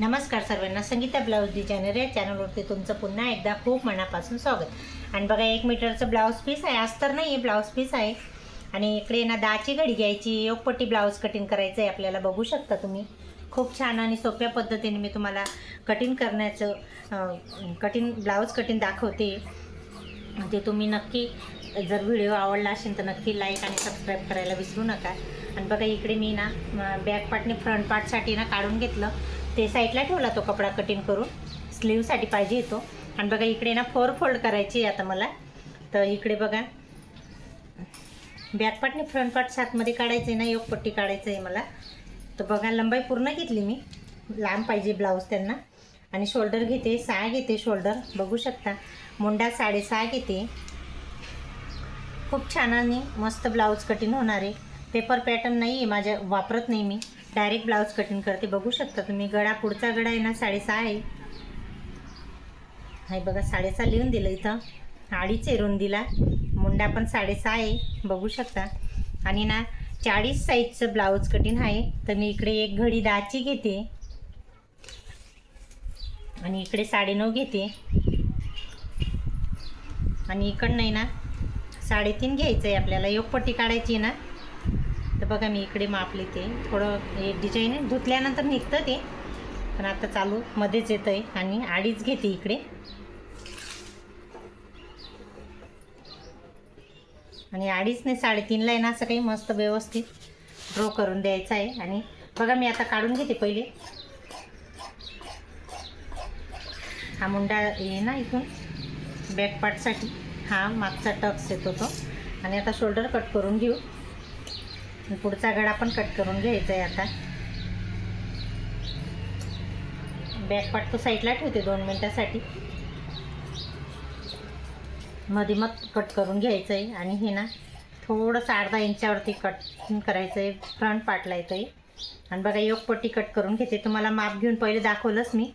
नमस्कार सर्वांना. Sangeeta blouse designer या चॅनलवरती तुमचं पुन्हा एकदा खूप मनापासून स्वागत. आणि बघा एक मीटरचं ब्लाऊज पीस आहे. आज तर नाही आहे ब्लाऊज पीस आहे. आणि इकडे ना दहाची घडी घ्यायची योगपट्टी ब्लाऊज कटिंग करायचं आहे आपल्याला. बघू शकता तुम्ही. खूप छान आणि सोप्या पद्धतीने मी तुम्हाला कटिंग करण्याचं कटिंग ब्लाऊज कटिंग दाखवते. ते तुम्ही नक्की जर व्हिडिओ आवडला असेल तर नक्की लाईक आणि सबस्क्राईब करायला विसरू नका. आणि बघा इकडे मी ना बॅक पार्टने फ्रंट पार्टसाठी ना काढून घेतलं. ते साईडला ठेवला तो कपडा कटिंग करून. स्लीवसाठी पाहिजे येतो आणि बघा इकडे ना फोर फोल्ड करायची आहे आता मला. तर इकडे बघा. बॅक पार्टने फ्रंट पार्ट सातमध्ये काढायचं आहे ना योग पट्टी काढायचं आहे मला. तर बघा लंबाई पूर्ण घेतली मी. लांब पाहिजे ब्लाऊज त्यांना. आणि शोल्डर घेते सहा घेते शोल्डर बघू शकता. मुंडा साडेसहा घेते. खूप छान आणि मस्त ब्लाऊज कटिंग होणार आहे. पेपर पॅटर्न नाही आहे माझ्या वापरत नाही मी. डायरेक्ट ब्लाऊज कटिंग करते. बघू शकता तुम्ही गळा पुढचा गळा आहे ना साडेसहा आहे. हाय बघा साडेसहा लिहून दिलं इथं. अडीच आहे रुंदीला. मुंडा पण साडेसहा आहे. बघू शकता. आणि ना चाळीस साईजचं ब्लाऊज कटिंग आहे. तर मी इकडे एक घडी दहाची घेते. आणि इकडे साडेनऊ घेते. आणि इकडनं आहे ना साडेतीन घ्यायचं आहे आपल्याला. योगपट्टी काढायची आहे ना. तर बघा मी इकडे मापले ते. थोडं हे डिझाईन आहे. धुतल्यानंतर निघतं ते. पण आता चालू मध्येच येतं आहे आणि अडीच घेते इकडे. आणि अडीचने साडेतीनला आहे ना असं काही मस्त व्यवस्थित ड्रॉ करून द्यायचं आहे. आणि बघा मी आता काढून घेते पहिले. हा मुंडा आहे ना इथून बॅक पार्टसाठी हा मागचा टक्स येतो तो आणि आता शोल्डर कट करून घेऊ. पुढचा गळा पण कट करून घ्यायचा आहे आता बॅकपाट तो साईडला ठेवते दोन मिनटासाठी. मध्ये मग कट करून घ्यायचं आहे आणि हे ना थोडंसं अर्धा इंचावरती कट करायचं आहे फ्रंट पाटला येतं आहे आणि बघा योगपट्टी कट करून घेते. तुम्हाला माप घेऊन पहिले दाखवलंच मी.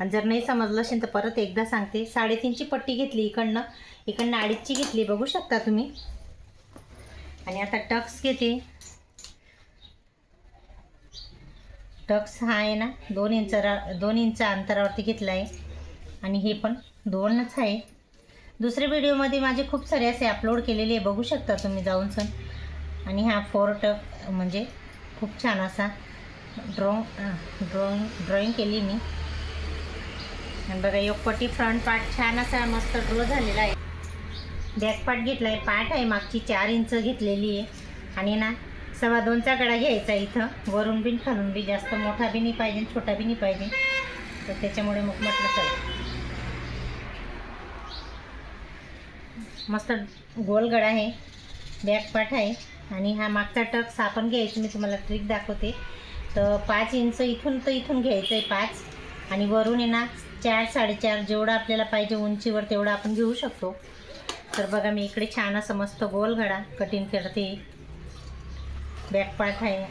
आणि जर नाही समजलं असेल तर परत एकदा सांगते. साडेतीनची पट्टी घेतली इकडनं. इकडनं अडीचची घेतली. बघू शकता तुम्ही. आणि आता टक्स घेते. टक्स हा आहे ना दोन इंच दोन इंच अंतरावरती घेतला आहे आणि हे पण दोनच आहे. दुसऱ्या व्हिडिओमध्ये माझे खूप सारे असे अपलोड केलेले आहे बघू शकता तुम्ही जाऊन सण आणि हा फोर टक म्हणजे खूप छान असा ड्रॉ ड्रॉइंग ड्रॉइंग केली मी. आणि बघा योगपट्टी फ्रंट पार्ट छान असा मस्त ड्रॉ झालेला आहे. बॅकपाट पार्ट घेतला आहे पाठ आहे मागची चार इंच घेतलेली आहे. आणि ना सव्वा दोनचा गडा घ्यायचा इथं. वरून बी खालून बी जास्त मोठा बी नाही पाहिजे छोटा बी नाही पाहिजे. तर त्याच्यामुळे मग म्हटलं चला. मस्त गोल गडा आहे बॅकपाट आहे. आणि हा मागचा टक्स आपण घ्यायचं मी तुम्हाला ट्रिक दाखवते. तर पाच इंच इथून तर इथून घ्यायचं आहे पाच. आणि वरून आहे ना चार साडेचार जेवढं आपल्याला पाहिजे उंचीवर तेवढं आपण घेऊ शकतो. तर बघा मी इकडे छान असं मस्त गोल घडा. कटिंग करते. बॅक पार्ट आहे.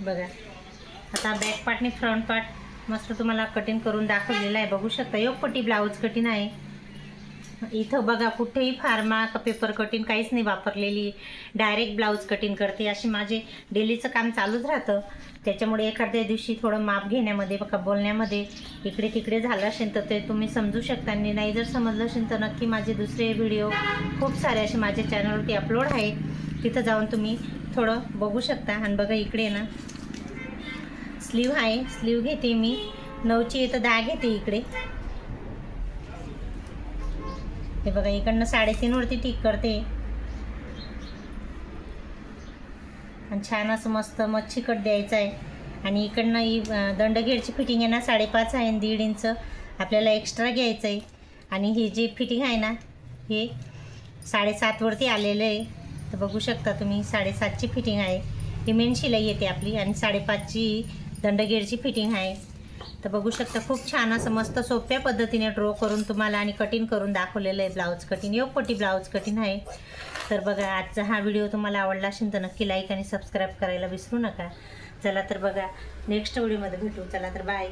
बघा. आता बॅक पार्टने फ्रंट पार्ट मस्त तुम्हाला कटिंग करून दाखवलेलं आहे. बघू शकता योगपट्टी ब्लाऊज कटिंग आहे. इथं बघा कुठेही फार्मा का पेपर कटिंग काहीच नाही वापरलेली. डायरेक्ट ब्लाऊज कटिंग करते. अशी माझे डेलीचं काम चालूच राहतं. त्याच्यामुळे एखाद्या दिवशी थोडं माप घेण्यामध्ये बघा बोलण्यामध्ये इकडे तिकडे झालं असेल तर ते तुम्ही समजू शकता. आणि नाही जर समजलं असेल तर नक्की माझे दुसरे व्हिडिओ खूप सारे असे माझ्या चॅनलवरती अपलोड आहे. तिथं जाऊन तुम्ही थोडं बघू शकता. आणि बघा इकडे ना स्लीव आहे. स्लीव घेते मी. नऊची इथं दहा घेते इकडे. करते बघा इकडनं साडेतीनवरती टिक करते. आणि छान असं मस्त मच्छी कट द्यायचं आहे. आणि इकडनं ही दंडघेडची फिटिंग आहे ना साडेपाच आहे आणि दीड इंच. आपल्याला एक्स्ट्रा घ्यायचं आहे आणि ही जी फिटिंग आहे ना हे साडेसातवरती आलेलं आहे. तर बघू शकता तुम्ही साडेसातची फिटिंग आहे. ही मेन शिलाई येते आपली आणि साडेपाचची दंडगेरची फिटिंग आहे. तर बघू शकता खूप छान असं मस्त सोप्या पद्धतीने ड्रॉ करून तुम्हाला आणि कटिंग करून दाखवलेलं आहे ब्लाऊज कटिंग योगपट्टी ब्लाऊज कटिंग आहे. तर बघा आजचा हा व्हिडिओ तुम्हाला आवडला असेल तर नक्की लाईक आणि सबस्क्राईब करायला विसरू नका. चला तर बघा नेक्स्ट व्हिडिओमध्ये भेटू. चला तर बाय